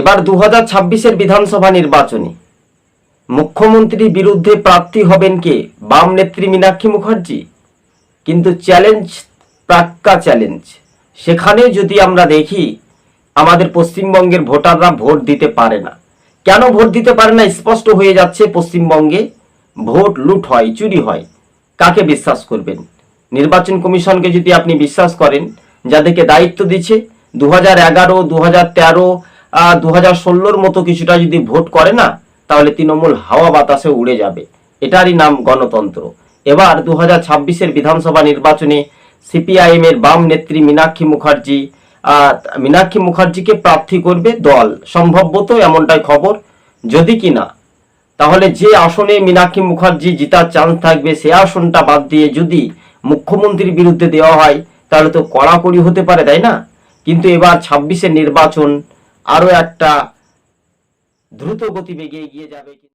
এবার দু হাজার ছাব্বিশের বিধানসভা নির্বাচনে মুখ্যমন্ত্রীর বিরুদ্ধে প্রার্থী হবেন কে? বাম নেত্রী মীনাক্ষী মুখার্জি। কিন্তু চ্যালেঞ্জ, প্রাক্কা চ্যালেঞ্জ। সেখানে যদি আমরা দেখি, আমাদের পশ্চিমবঙ্গের ভোটাররা ভোট দিতে পারে না। কেন ভোট দিতে পারে না? স্পষ্ট হয়ে যাচ্ছে পশ্চিমবঙ্গে ভোট লুট হয়, চুরি হয়। কাকে বিশ্বাস করবেন? নির্বাচন কমিশনকে যদি আপনি বিশ্বাস করেন, যাদেরকে দায়িত্ব দিচ্ছে দু হাজার এগারো দু হাজার তেরো দু হাজার ষোলোর মতো কিছুটা যদি ভোট করে না, তাহলে তৃণমূল হাওয়া বাতাসে উড়ে যাবে। এটারই নাম গণতন্ত্র। এবার দু হাজার ছাব্বিশের বিধানসভা নির্বাচনে সিপিআইএম এর বাম নেত্রী মীনাক্ষী মুখার্জি মীনাক্ষী মুখার্জিকে প্রার্থী করবে দল। সম্ভবত এমনটাই খবর। যদি কি না তাহলে যে আসনে মীনাক্ষী মুখার্জি জিতার চান্স থাকবে, সে আসনটা বাদ দিয়ে যদি মুখ্যমন্ত্রীর বিরুদ্ধে দেওয়া হয়, তাহলে তো কড়াকড়ি হতে পারে, তাই না? কিন্তু এবার ছাব্বিশের নির্বাচন আরও একটা দ্রুত গতিবেগে এগিয়ে যাবে